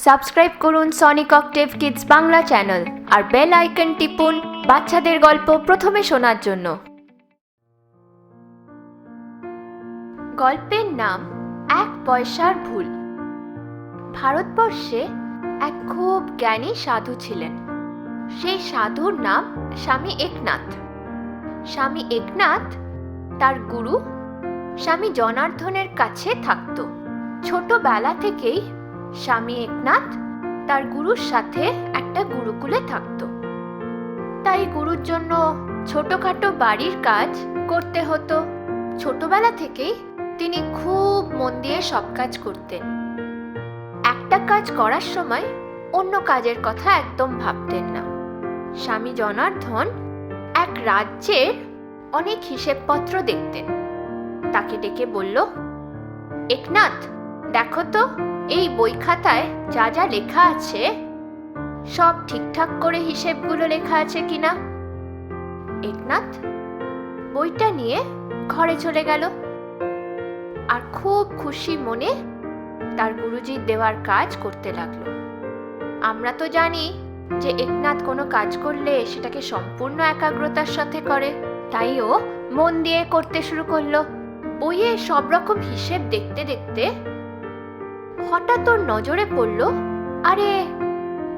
Subscribe করুন Sonic Octave kids Bangla channel আর bell icon টিপুন বাচ্চাদের গল্প প্রথমে শোনার জন্য। গল্পের নাম এক পয়সার ভুল। ভারতবর্ষে এক খুব জ্ঞানী সাধু ছিলেন। সেই সাধুর নাম স্বামী একনাথ। স্বামী একনাথ তার গুরু স্বামী জনার্দনের কাছে থাকত। ছোটবেলা থেকেই স্বামী একনাথ তার গুরুর সাথে একটা গুরুকুলে থাকত। তাই গুরুর জন্য ছোটখাটো বাড়ির কাজ করতে হতো। ছোটবেলা থেকেই তিনি খুব মন দিয়ে সব কাজ করতেন। একটা কাজ করার সময় অন্য কাজের কথা একদম ভাবতেন না। স্বামী জনার্দন এক রাজ্যের অনেক হিসেবপত্র দেখতেন। তাকে ডেকে বলল, একনাথ দেখো তো, এই বই খাতায় যা যা লেখা আছে, সব ঠিকঠাক করে হিসেবগুলো লেখা আছে কিনা? একনাথ, বইটা নিয়ে ঘরে চলে গেল। আর খুব খুশি মনে তার গুরুজির দেওয়ার কাজ করতে লাগল। আমরা তো জানি যে একনাথ কোনো কাজ করলে সেটাকে সম্পূর্ণ একাগ্রতার সাথে করে। তাই ও মন দিয়ে করতে শুরু করল। বইয়ে সব রকম হিসেব দেখতে দেখতে হঠাৎ ওর নজরে পড়ল, আরে,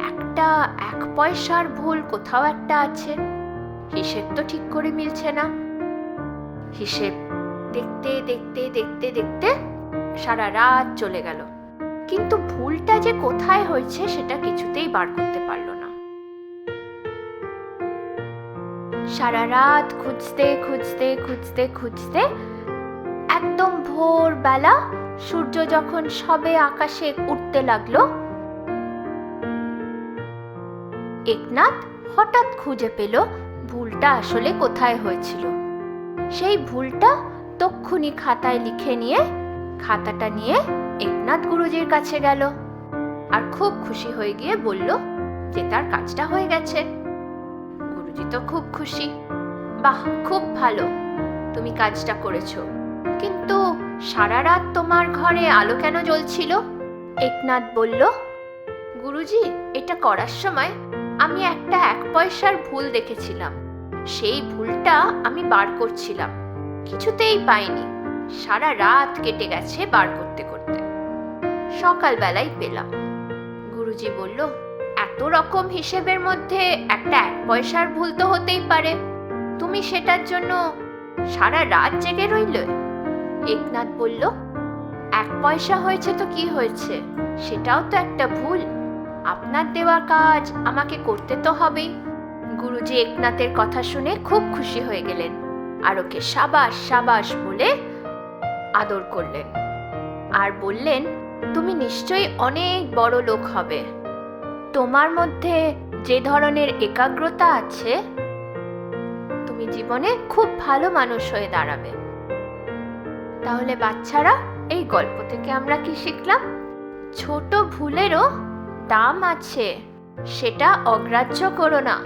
একটা এক পয়সার ভুল কোথাও একটা আছে। হিসেব তো ঠিক করে মিলছে না। হিসেব দেখতে দেখতে দেখতে দেখতে সারা রাত চলে গেল। কিন্তু ভুলটা যে কোথায় হয়েছে সেটা কিছুতেই বার করতে পারল না। সারা রাত খুঁজতে খুঁজতে খুঁজতে খুঁজতে একদম ভোরবেলা সূর্য যখন সবে আকাশে উঠতে লাগল, একনাথ হঠাৎ খুঁজে পেল ভুলটা আসলে কোথায় হয়েছিল। সেই ভুলটা তক্ষুনি খাতায় লিখে নিয়ে, খাতাটা নিয়ে একনাথ গুরুজির কাছে গেল আর খুব খুশি হয়ে গিয়ে বলল যে তার কাজটা হয়ে গেছে। গুরুজি তো খুব খুশি। বাহ, খুব ভালো। তুমি কাজটা করেছ। সারা রাত তোমার ঘরে আলো কেন জ্বলছিল? একনাথ বলল, গুরুজি, এটা করার সময় আমি একটা এক পয়সার ভুল দেখেছিলাম। সেই ভুলটা আমি বার করছিলাম। কিছুতেই পাইনি। সারা রাত কেটে গেছে বার করতে করতে। সকালবেলায় পেলাম। গুরুজি বলল, এত রকম হিসেবের মধ্যে একটা এক পয়সার ভুল তো হতেই পারে। তুমি সেটার জন্য সারা রাত জেগে রইলে? একনাথ বলল, এক পয়সা হয়েছে তো কি হয়েছে? সেটাও তো একটা ভুল। আপনার দেওয়া কাজ আমাকে করতে তো হবেই। গুরুজি একনাথের কথা শুনে খুব খুশি হয়ে গেলেন আর ওকে সাবাস সাবাস বলে আদর করলেন। আর বললেন, তুমি নিশ্চয়ই অনেক বড় লোক হবে। তোমার মধ্যে যে ধরনের একাগ্রতা আছে, তুমি জীবনে খুব ভালো মানুষ হয়ে দাঁড়াবে। তাহলে বাচ্চারা, এই গল্প থেকে আমরা কি শিখলাম? ছোট ভুলেরও দাম আছে, সেটা অগ্রাহ্য করো না।